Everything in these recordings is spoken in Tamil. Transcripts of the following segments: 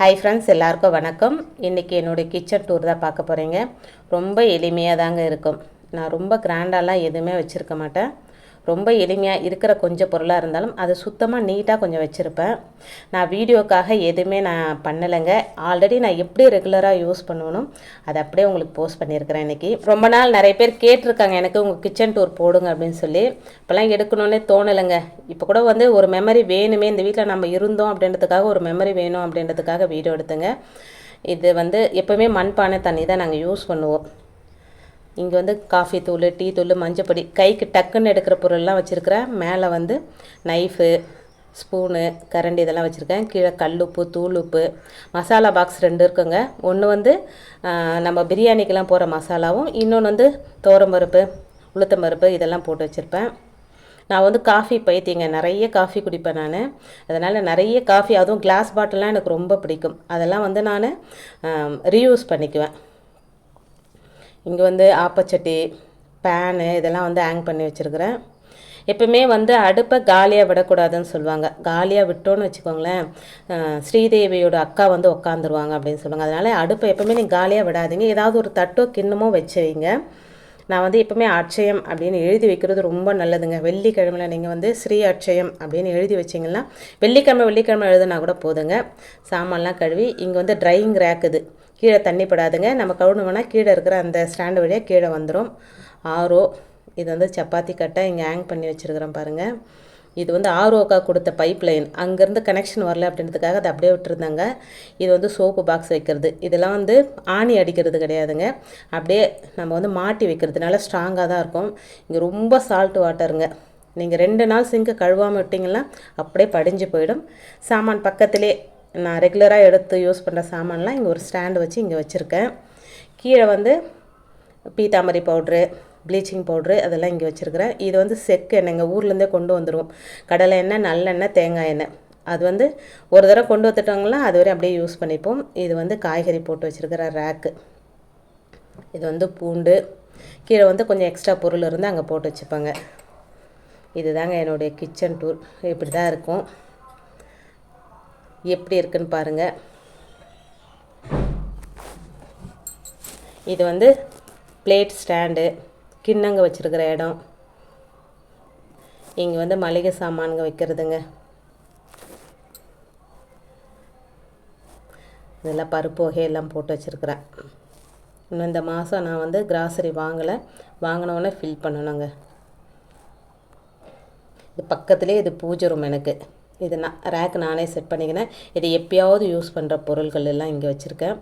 ஹாய் ஃப்ரெண்ட்ஸ் எல்லாருக்கும் வணக்கம். இன்றைக்கி என்னுடைய கிச்சன் டூர் தான் பார்க்க போகிறீங்க ரொம்ப எளிமையாக தாங்க இருக்கும். நான் ரொம்ப கிராண்டாலாம் எதுவுமே வச்சுருக்க மாட்டேன். ரொம்ப எளிமையாக இருக்கிற கொஞ்சம் பொருளாக இருந்தாலும் அது சுத்தமாக நீட்டாக கொஞ்சம் வச்சுருப்பேன். நான் வீடியோக்காக எதுவுமே நான் பண்ணலைங்க. ஆல்ரெடி நான் எப்படி ரெகுலராக யூஸ் பண்ணணும் அதை அப்படியே உங்களுக்கு போஸ்ட் பண்ணியிருக்கிறேன் இன்றைக்கி ரொம்ப நாள் நிறைய பேர் கேட்டிருக்காங்க எனக்கு உங்கள் கிச்சன் டூர் போடுங்க அப்படின்னு சொல்லி. இப்போலாம் எடுக்கணுன்னே தோணலைங்க. இப்போ கூட வந்து ஒரு மெமரி வேணுமே இந்த வீட்டில் நம்ம இருந்தோம் அப்படின்றதுக்காக ஒரு மெமரி வேணும் அப்படின்றதுக்காக வீடியோ எடுத்துங்க. இது வந்து எப்போவுமே மண்பானை தண்ணி தான் நாங்கள் யூஸ் பண்ணுவோம். இங்கே வந்து காஃபி தூள் டீ தூள் மஞ்சப்பொடி கைக்கு டக்குன்னு எடுக்கிற பொருள்லாம் வச்சுருக்கிறேன். மேலே வந்து நைஃபு ஸ்பூனு கரண்டி இதெல்லாம் வச்சுருக்கேன். கீழே கல்லுப்பு தூளுப்பு மசாலா பாக்ஸ் ரெண்டு இருக்குங்க. ஒன்று வந்து நம்ம பிரியாணிக்கெலாம் போகிற மசாலாவும் இன்னொன்று வந்து துவரம்பருப்பு உளுத்தம்பருப்பு இதெல்லாம் போட்டு வச்சுருப்பேன். நான் வந்து காஃபி பைத்தியங்க நிறைய காஃபி குடிப்பேன் நான். அதனால் நிறைய காஃபி அதுவும் கிளாஸ் பாட்டில்லாம் எனக்கு ரொம்ப பிடிக்கும். அதெல்லாம் வந்து நான் ரீயூஸ் பண்ணிக்குவேன். இங்கே வந்து ஆப்பச்சட்டி பேனு இதெல்லாம் வந்து ஹேங் பண்ணி வச்சுருக்கிறேன். எப்பவுமே வந்து அடுப்பை காலியாக விடக்கூடாதுன்னு சொல்லுவாங்க. காலியாக விட்டோன்னு வச்சுக்கோங்களேன் ஸ்ரீதேவியோட அக்கா வந்து உக்காந்துருவாங்க அப்படின்னு சொல்லுவாங்க. அதனால் அடுப்பை எப்பவுமே நீங்கள் காலியாக விடாதீங்க. ஏதாவது ஒரு தட்டோ கிண்ணமோ வச்சு வைங்க நான் வந்து எப்பவுமே அட்சயம் அப்படின்னு எழுதி வைக்கிறது ரொம்ப நல்லதுங்க. வெள்ளிக்கிழமையில் நீங்கள் வந்து ஸ்ரீ அட்சயம் அப்படின்னு எழுதி வச்சிங்கன்னா வெள்ளிக்கிழமை வெள்ளிக்கிழமை எழுதுனா கூட போதுங்க. சாமான்லாம் கழுவி இங்கே வந்து ட்ரையிங் ரேக் இது. கீழே தண்ணி படாதுங்க. நம்ம கழுவுனோம்னா கீழே இருக்கிற அந்த ஸ்டாண்டு வழியாக கீழே வந்துடும் ஆரோ இது வந்து சப்பாத்தி கட்டை இங்கே ஹேங் பண்ணி வச்சுருக்கிறேன் பாருங்கள் இது வந்து ஆர்ஓக்கா கொடுத்த பைப் லைன் அங்கேருந்து கனெக்ஷன் வரல அப்படின்றதுக்காக அதை அப்படியே விட்டுருந்தாங்க. இது வந்து சோப்பு பாக்ஸ் வைக்கிறது. இதெல்லாம் வந்து ஆணி அடிக்கிறது கிடையாதுங்க. அப்படியே நம்ம வந்து மாட்டி வைக்கிறதுனால ஸ்ட்ராங்காக தான் இருக்கும். இங்கே ரொம்ப சால்ட் வாட்டருங்க நீங்கள் ரெண்டு நாள் சிங்கை கழுவாமல் விட்டிங்கன்னா அப்படியே படிஞ்சு போயிடும். சாமான் பக்கத்திலே நான் ரெகுலராக எடுத்து யூஸ் பண்ணுற சாமான்லாம் இங்கே ஒரு ஸ்டாண்டு வச்சு இங்கே வச்சுருக்கேன். கீழே வந்து பீத்தாமரி பவுட்ரு ப்ளீச்சிங் பவுட்ரு அதெல்லாம் இங்கே வச்சுருக்கிறேன். இது வந்து செக்கு எண்ணெய் எங்கள் ஊர்லேருந்தே கொண்டு வந்துடுவோம் கடலை எண்ணெய் நல்லெண்ணெய் தேங்காய் எண்ணெய். அது வந்து ஒரு தடவை கொண்டு வந்துட்டோங்களா அது வரை அப்படியே யூஸ் பண்ணிப்போம். இது வந்து காய்கறி போட்டு வச்சுருக்கிற ரேக்கு இது வந்து பூண்டு. கீழே வந்து கொஞ்சம் எக்ஸ்ட்ரா பொருள் இருந்து அங்கே போட்டு வச்சுப்பாங்க. இதுதாங்க என்னுடைய கிச்சன் டூர் இப்படி தான் இருக்கும். எப்படி இருக்குன்னு பாருங்கள் இது வந்து பிளேட் ஸ்டாண்டு. கிண்ணங்க வச்சுருக்கிற இடம். இங்கே வந்து மளிகை சாமான்கள் வைக்கிறதுங்க. இதெல்லாம் பருப்பு வகையெல்லாம் போட்டு வச்சுருக்குறேன். இன்னும் இந்த மாதம் நான் வந்து கிராசரி வாங்கலை. வாங்கினோன்னே ஃபில் பண்ணணுங்க. இது பக்கத்துலேயே இது பூஜை ரூம் எனக்கு. இது நான் ரேக் நானே செட் பண்ணிக்கினேன். இது எப்பயாவது யூஸ் பண்ணுற பொருட்கள் எல்லாம் இங்கே வச்சுருக்கேன்.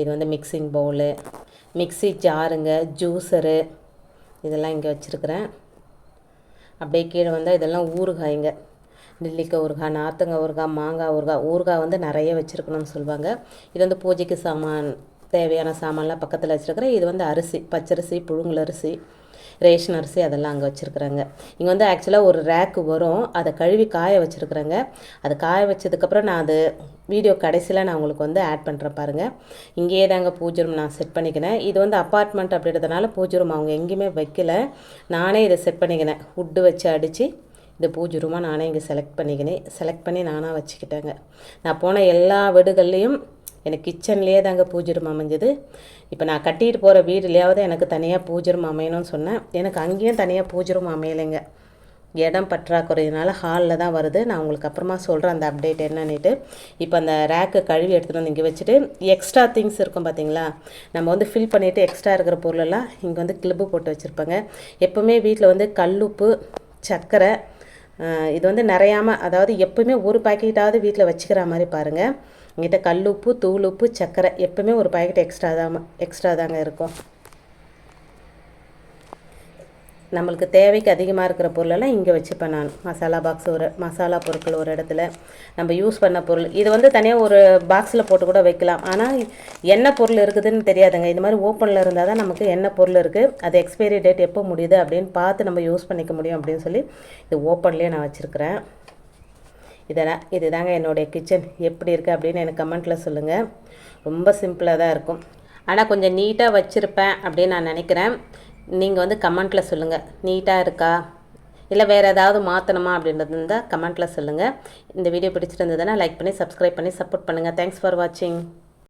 இது வந்து மிக்சிங் பவுலு மிக்ஸி ஜாருங்க ஜூஸரு இதெல்லாம் இங்கே வச்சுருக்கிறேன். அப்படியே கீழே வந்தால் இதெல்லாம் ஊறுகாய்ங்க. நெல்லிக்காய் ஊறுகாய் நாத்தங்காய் ஊறுகாய் மாங்காய் ஊறுகாய் ஊறுகாய் வந்து நிறைய வச்சுருக்கணும்னு சொல்லுவாங்க. இது வந்து பூஜைக்கு சாமான் தேவையான சாமான்லாம் பக்கத்தில் வச்சுருக்கிறேன். இது வந்து அரிசி பச்சரிசி புழுங்கல் அரிசி. ரேஷன் அரிசி அதெல்லாம் அங்கே வச்சுருக்குறாங்க. இங்கே வந்து ஆக்சுவலாக ஒரு ரேக்கு வரும். அதை கழுவி காய வச்சுருக்குறேங்க. அது காய வச்சதுக்கப்புறம் நான் அது வீடியோ கடைசியில் நான் உங்களுக்கு வந்து ஆட் பண்ணுறேன் பாருங்கள் இங்கேயே தாங்க பூஜை ரூம் நான் செட் பண்ணிக்கினேன். இது வந்து அப்பார்ட்மெண்ட் அப்படின்றதுனால பூஜை ரூம் அவங்க எங்கேயுமே வைக்கல. நானே இதை செட் பண்ணிக்கினேன். வுட்டு வச்சு அடித்து இந்த பூஜை ரூமாக நானே இங்கே செலக்ட் பண்ணிக்கினேன். செலக்ட் பண்ணி நானாக வச்சுக்கிட்டேங்க. நான் போன எல்லா வீடுகள்லேயும் எனக்கு கிச்சன்லேயே தாங்க பூஜை ரூம் அமைஞ்சது. இப்போ நான் கட்டிட்டு போகிற வீடுலையாவது எனக்கு தனியாக பூஜை ரூம் அமையணும்னு சொன்னேன். எனக்கு அங்கேயும் தனியாக பூஜை ரூம் அமையலைங்க. இடம் பற்றாக்குறையினால ஹாலில் தான் வருது. நான் உங்களுக்கு அப்புறமா சொல்கிறேன் அந்த அப்டேட் என்னன்னுட்டு. இப்போ அந்த ரேக்கு கழுவி எடுத்துகிட்டு வந்து இங்கே வச்சுட்டு எக்ஸ்ட்ரா திங்ஸ் இருக்கும் பார்த்தீங்களா நம்ம வந்து ஃபில் பண்ணிவிட்டு எக்ஸ்ட்ரா இருக்கிற பொருளெல்லாம் இங்கே வந்து கிளிப்பு போட்டு வச்சுருப்பாங்க. எப்போவுமே வீட்டில் வந்து கல்லுப்பு சர்க்கரை இது வந்து நிறையாமல் அதாவது எப்போவுமே ஒரு பாக்கெட்டாவது வீட்டில் வச்சுக்கிற மாதிரி பாருங்கள் எங்கிட்ட தூள் தூளுப்பு சர்க்கரை எப்பவுமே ஒரு பாக்கெட் எக்ஸ்ட்ரா தான் எக்ஸ்ட்ரா தாங்க இருக்கும். நம்மளுக்கு தேவைக்கு அதிகமாக இருக்கிற பொருளெல்லாம் இங்கே வச்சுப்பேன் நான். மசாலா பாக்ஸ் ஒரு மசாலா பொருட்கள் ஒரு இடத்துல. நம்ம யூஸ் பண்ண பொருள். இது வந்து தனியாக ஒரு பாக்ஸில் போட்டு கூட வைக்கலாம். ஆனால் என்ன பொருள் இருக்குதுன்னு தெரியாதுங்க. இது மாதிரி ஓப்பனில் இருந்தால் தான் நமக்கு என்ன பொருள் இருக்குது அது எக்ஸ்பைரி டேட் எப்போ முடியுது அப்படின்னு பார்த்து நம்ம யூஸ் பண்ணிக்க முடியும் அப்படின்னு சொல்லி இது ஓப்பன்லேயே நான் வச்சுருக்கிறேன். இதெல்லாம் இதுதாங்க என்னுடைய கிச்சன். எப்படி இருக்குது அப்படின்னு எனக்கு கமெண்ட்டில் சொல்லுங்கள் ரொம்ப சிம்பிளாக தான் இருக்கும். ஆனால் கொஞ்சம் நீட்டாக வச்சுருப்பேன் அப்படின்னு நான் நினைக்கிறேன். நீங்கள் வந்து கமெண்ட்டில் சொல்லுங்கள் நீட்டாக இருக்கா? இல்லை வேறு ஏதாவது மாற்றணுமா அப்படின்றது இருந்தால் கமெண்ட்டில் சொல்லுங்கள் இந்த வீடியோ பிடிச்சிருந்ததுன்னா லைக் பண்ணி சப்ஸ்கிரைப் பண்ணி சப்போர்ட் பண்ணுங்கள் தேங்க்ஸ் ஃபார் வாட்சிங்